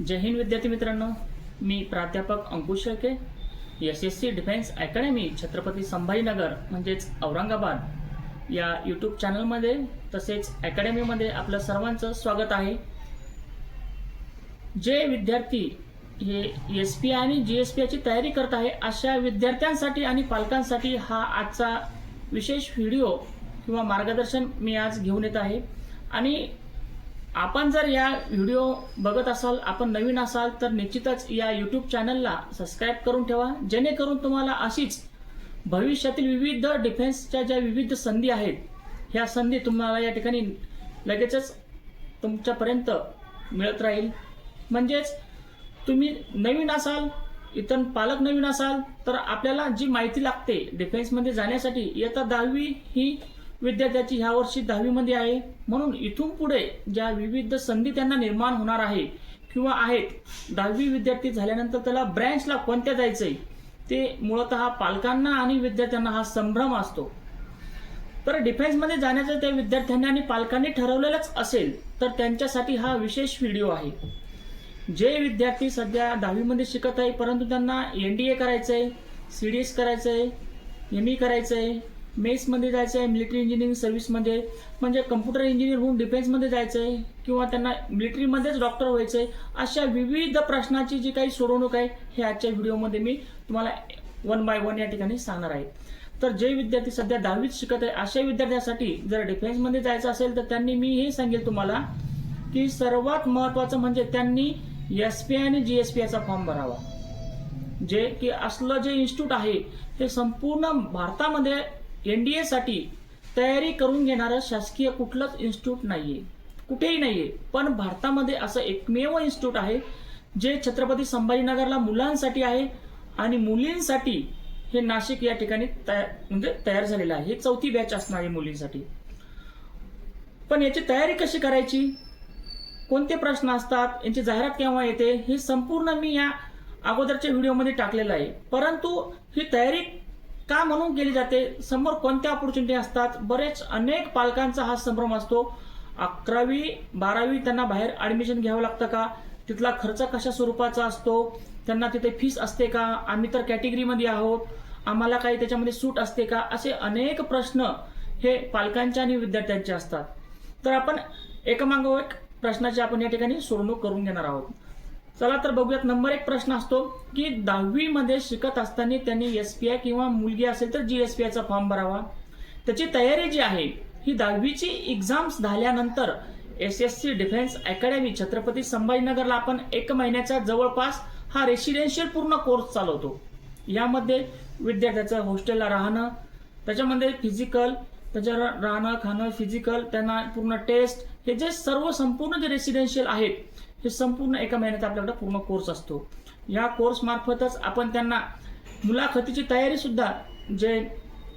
जय हिंद विद्यार्थी मित्रांनो. मी प्राध्यापक Ankush Shelke S S C defence academy Chhatrapati Sambhajinagar म्हणजेच औरंगाबाद या यूट्यूब चॅनलमध्ये तसेच अकॅडमीमध्ये आपलं सर्वांचं स्वागत आहे. जे विद्यार्थी हे एस पी आणि जी एस पी याची तयारी करत आहे अशा विद्यार्थ्यांसाठी आणि पालकांसाठी हा आजचा विशेष व्हिडिओ किंवा मार्गदर्शन मी आज घेऊन येत आहे. आणि आपण जर या व्हिडिओ बघत असाल आपण नवीन असाल तर निश्चितच या यूट्यूब चॅनलला सबस्क्राईब करून ठेवा. जेणेकरून तुम्हाला अशीच भविष्यातील विविध डिफेन्सच्या ज्या विविध संधी आहेत ह्या संधी तुम्हाला या ठिकाणी लगेचच तुमच्यापर्यंत मिळत राहील. म्हणजेच तुम्ही नवीन असाल इतर पालक नवीन असाल तर आपल्याला जी माहिती लागते डिफेन्समध्ये जाण्यासाठी इयत्ता दहावी ही विद्यार्थ्याची ह्या वर्षी दहावीमध्ये आहे. म्हणून इथून पुढे ज्या विविध संधी त्यांना निर्माण होणार आहे किंवा आहेत दहावी विद्यार्थी झाल्यानंतर त्याला ब्रँचला कोणत्या जायचंय? ते मूळतः पालकांना आणि विद्यार्थ्यांना हा संभ्रम असतो. तर डिफेन्समध्ये जाण्याचं त्या विद्यार्थ्यांनी आणि पालकांनी ठरवलेलंच असेल तर त्यांच्यासाठी हा विशेष व्हिडिओ आहे. जे विद्यार्थी सध्या दहावीमध्ये शिकत आहे परंतु त्यांना एन डी ए करायचं आहे सी डी एस करायचं आहे एम ई करायचं आहे मेसमध्ये जायचं आहे मिलिटरी इंजिनिअरिंग सर्व्हिसमध्ये म्हणजे कम्प्युटर इंजिनियर होऊन डिफेन्समध्ये जायचं आहे किंवा त्यांना मिलिटरीमध्येच डॉक्टर व्हायचं आहे अशा विविध प्रश्नाची जी काही सोडवणूक आहे हे आजच्या व्हिडिओमध्ये मी तुम्हाला वन बाय वन या ठिकाणी सांगणार आहे. तर जे विद्यार्थी सध्या दहावीत शिकत आहे अशा विद्यार्थ्यांसाठी जर डिफेन्समध्ये जायचं असेल तर त्यांनी मी हे सांगेल तुम्हाला की सर्वात महत्वाचं म्हणजे त्यांनी एस पी आय आणि जी एस पी आयचा फॉर्म भरावा. जे की असलं जे इन्स्टिट्यूट आहे हे संपूर्ण भारतामध्ये एन डी एसाठी तयारी करून घेणारं शासकीय कुठलंच इन्स्टिट्यूट आहे कुठेही नाही आहे पण भारतामध्ये असं एकमेव इन्स्टिट्यूट आहे जे छत्रपती संभाजीनगरला मुलांसाठी आहे आणि मुलींसाठी हे नाशिक या ठिकाणी तयार म्हणजे तयार झालेलं आहे. हे चौथी बॅच असणार आहे मुलींसाठी. पण याची तयारी कशी करायची? कोणते प्रश्न असतात? यांची जाहिरात केव्हा येते? हे संपूर्ण मी या अगोदरच्या व्हिडिओमध्ये टाकलेलं आहे. परंतु ही तयारी का म्हणून केली जाते? समोर कोणत्या ऑपॉर्च्युनिटी असतात? बरेच अनेक पालकांचा हा संभ्रम असतो. अकरावी बारावी त्यांना बाहेर ऍडमिशन घ्यावं लागतं का? तिथला खर्च कशा स्वरूपाचा असतो? त्यांना तिथे फीस असते का? आम्ही तर कॅटेगरीमध्ये आहोत. आम्हाला काही त्याच्यामध्ये सूट असते का? असे अनेक प्रश्न हे पालकांच्या आणि विद्यार्थ्यांचे असतात. तर आपण एकामागोर एक प्रश्नाची आपण या ठिकाणी सोडवणूक करून घेणार आहोत. चला तर बघूयात. नंबर एक प्रश्न असतो की दहावी मध्ये शिकत असताना त्यांनी एस पी आय किंवा मुलगी असेल तर जी एस पी आयचा फॉर्म भरावा. त्याची तयारी जी आहे ही दहावीची एक्झाम्स झाल्यानंतर S S C defence academy Chhatrapati संभाजीनगरला आपण एक महिन्याच्या जवळपास हा रेसिडेन्शियल पूर्ण कोर्स चालवतो. यामध्ये विद्यार्थ्याचं हॉस्टेलला राहणं त्याच्यामध्ये फिजिकल त्याच्या राहणं खाणं फिजिकल त्यांना पूर्ण टेस्ट हे जे सर्व संपूर्ण जे रेसिडेन्शियल आहेत हे संपूर्ण एका महिन्याचा आपल्याकडे पूर्ण कोर्स असतो. या कोर्स मार्फतच आपण त्यांना मुलाखतीची तयारीसुद्धा जे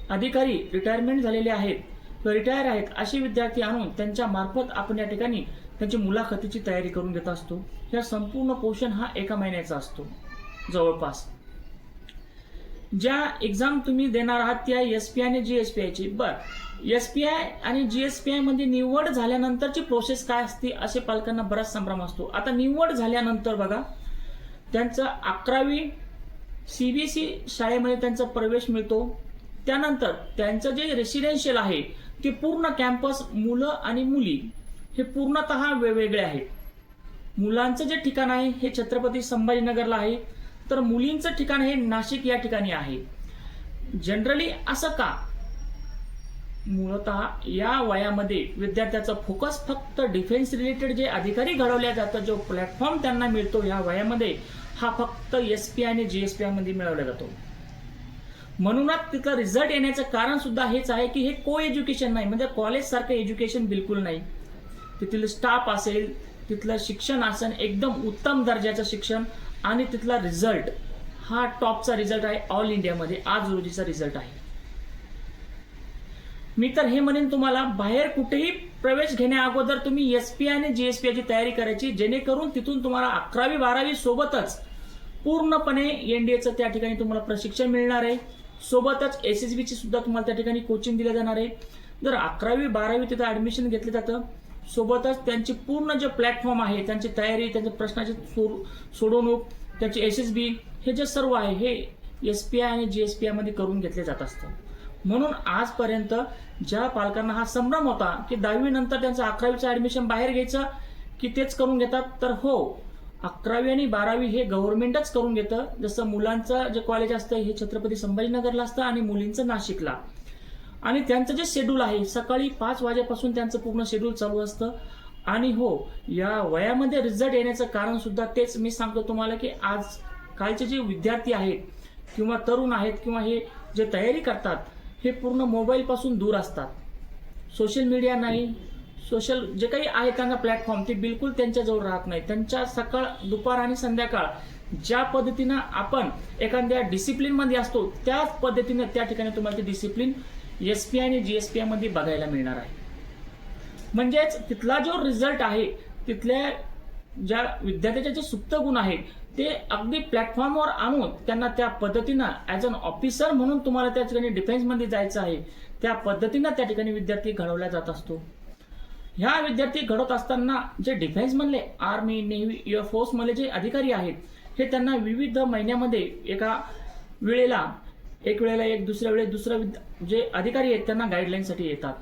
अधिकारी रिटायरमेंट झालेले आहेत किंवा रिटायर आहेत असे विद्यार्थी आणून त्यांच्या मार्फत आपण या ठिकाणी त्यांची मुलाखतीची तयारी करून घेत असतो. या संपूर्ण पोषण हा एका महिन्याचा असतो जवळपास. ज्या एक्झाम तुम्ही देणार आहात त्या एस पी आय आणि जी एस पी आयची बर एस पी आय आणि जी एस पी आयमध्ये निवड झाल्यानंतरची प्रोसेस काय असते असे पालकांना बराच संभ्रम असतो. आता निवड झाल्यानंतर बघा त्यांचं अकरावी सी बी सी शाळेमध्ये त्यांचा प्रवेश मिळतो. त्यानंतर त्यांचं जे रेसिडेन्शियल आहे ते पूर्ण कॅम्पस मुलं आणि मुली हे पूर्णतः वेगवेगळे आहेत मुलांचं जे ठिकाण आहे हे छत्रपती संभाजीनगरला आहे. तर मुलींचं ठिकाण हे नाशिक या ठिकाणी आहे. जनरली असं का? मूळतः या वयामध्ये विद्यार्थ्याचा फोकस फक्त डिफेन्स रिलेटेड जे अधिकारी घडवल्या जातात जो प्लॅटफॉर्म त्यांना मिळतो या वयामध्ये हा फक्त एस पी आणि जी एस पी मध्ये मिळवला जातो. म्हणूनच तिथं रिझल्ट येण्याचं कारण सुद्धा हेच आहे की हे को एज्युकेशन नाही म्हणजे कॉलेजसारखं एज्युकेशन बिलकुल नाही. तिथील स्टाफ असेल तिथलं शिक्षण असेल एकदम उत्तम दर्जाचं शिक्षण आणि तिथला रिझल्ट हा टॉपचा रिझल्ट आहे ऑल इंडियामध्ये आज रोजीचा रिझल्ट आहे. मी तर हे म्हणेन तुम्हाला बाहेर कुठेही प्रवेश घेण्या अगोदर तुम्ही एस पी आणि जी एस पी ची तयारी करायची जेणेकरून तिथून तुम्हाला अकरावी बारावी सोबतच पूर्णपणे एनडीएचं त्या ठिकाणी तुम्हाला प्रशिक्षण मिळणार आहे. सोबतच एस एस ची सुद्धा तुम्हाला त्या ठिकाणी कोचिंग दिलं जाणार आहे. जर अकरावी बारावी तिथं ऍडमिशन घेतलं जातं सोबतच त्यांची पूर्ण जे प्लॅटफॉर्म आहे त्यांची तयारी त्यांच्या प्रश्नाची सोडवणूक त्यांचे एस एस बी हे जे सर्व आहे हे एस पी आय आणि जी एस पी आयमध्ये करून घेतले जात असतं. म्हणून आजपर्यंत ज्या पालकांना हा संभ्रम होता की दहावी नंतर त्यांचं अकरावीचं ऍडमिशन बाहेर घ्यायचं की तेच करून घेतात तर हो अकरावी आणि बारावी हे गव्हर्नमेंटच करून घेतं. जसं मुलांचं जे कॉलेज असतं हे छत्रपती संभाजीनगरला असतं आणि मुलींचं नाशिकला. आणि त्यांचं जे शेड्यूल आहे सकाळी पाच वाजेपासून त्यांचं पूर्ण शेड्यूल चालू असतं. आणि हो या वयामध्ये रिझल्ट येण्याचं कारण सुद्धा तेच मी सांगतो तुम्हाला की आज कालचे जे विद्यार्थी आहेत किंवा तरुण आहेत किंवा हे जे तयारी करतात हे पूर्ण मोबाईलपासून दूर असतात. सोशल मीडिया नाही सोशल जे काही आहे त्यांना प्लॅटफॉर्म ते बिलकुल त्यांच्याजवळ राहत नाही. त्यांच्या सकाळ दुपार आणि संध्याकाळ ज्या पद्धतीनं आपण एखाद्या डिसिप्लिनमध्ये असतो त्याच पद्धतीनं त्या ठिकाणी तुम्हाला ते डिसिप्लिन एस पी आय आणि जी एस पी आयमध्ये बघायला मिळणार आहे. म्हणजेच तिथला जो रिझल्ट आहे तिथल्या ज्या विद्यार्थ्याचे जे सुप्त गुण आहेत ते अगदी प्लॅटफॉर्मवर आणून त्यांना त्या पद्धतीनं ॲज अन ऑफिसर म्हणून तुम्हाला त्या ठिकाणी डिफेन्समध्ये जायचं आहे. त्या पद्धतीनं त्या ठिकाणी विद्यार्थी घडवला जात असतो. ह्या विद्यार्थी घडवत असताना जे डिफेन्समधले आर्मी नेव्ही एअरफोर्समधले जे अधिकारी आहेत हे त्यांना विविध महिन्यामध्ये एका वेळेला एक वेळेला एक दुसऱ्या वेळेस दुसरा जे अधिकारी आहेत त्यांना गाईडलाईनसाठी येतात.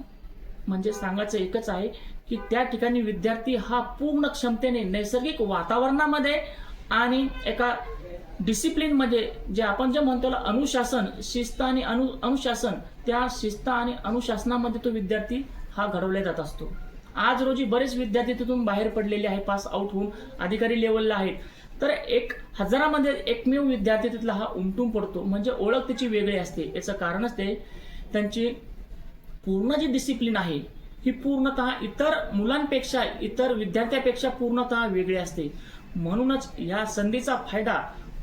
म्हणजे सांगायचं एकच आहे की त्या ठिकाणी विद्यार्थी हा पूर्ण क्षमतेने नैसर्गिक वातावरणामध्ये आणि एका डिसिप्लिनमध्ये जे आपण जे म्हणतो अनुशासन शिस्त आणि अनु अनुशासन त्या शिस्त आणि अनुशासनामध्ये तो विद्यार्थी हा घडवला जात असतो. आज रोजी बरेच विद्यार्थी तिथून बाहेर पडलेले आहे पास आउट होऊन अधिकारी लेवलला आहेत. तर एक हजारामध्ये एकमेव विद्यार्थी तिथला हा उमटून पडतो. म्हणजे ओळख त्याची वेगळी असते. याचं कारणच असते त्यांची पूर्ण जी डिसिप्लिन आहे ही पूर्णतः इतर मुलांपेक्षा इतर विद्यार्थ्यापेक्षा पूर्णतः वेगळी असते. म्हणूनच या संधीचा फायदा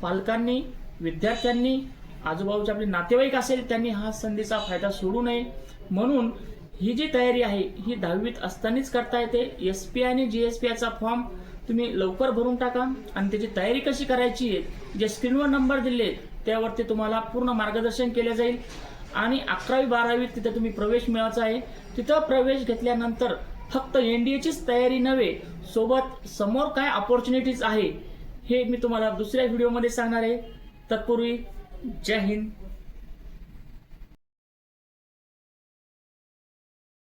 पालकांनी विद्यार्थ्यांनी आजूबाजूचे आपले नातेवाईक असेल त्यांनी हा संधीचा फायदा सोडू नये. म्हणून ही जी तयारी आहे ही दहावीत असतानाच करता येते. एस पी आणि जी एस पी आयचा फॉर्म तुम्ही लवकर भरून टाका आणि त्याची तयारी कशी करायची आहे जे स्क्रीनवर नंबर दिले त्यावरती तुम्हाला पूर्ण मार्गदर्शन केले जाईल. आणि अकरावी बारावी तिथं तुम्ही प्रवेश मिळवायचा आहे. तिथं प्रवेश घेतल्यानंतर फक्त एन डी एचीच तयारी नव्हे सोबत समोर काय ऑपॉर्च्युनिटीज आहे हे मी तुम्हाला दुसऱ्या व्हिडिओमध्ये सांगणार आहे. तत्पूर्वी जय हिंद.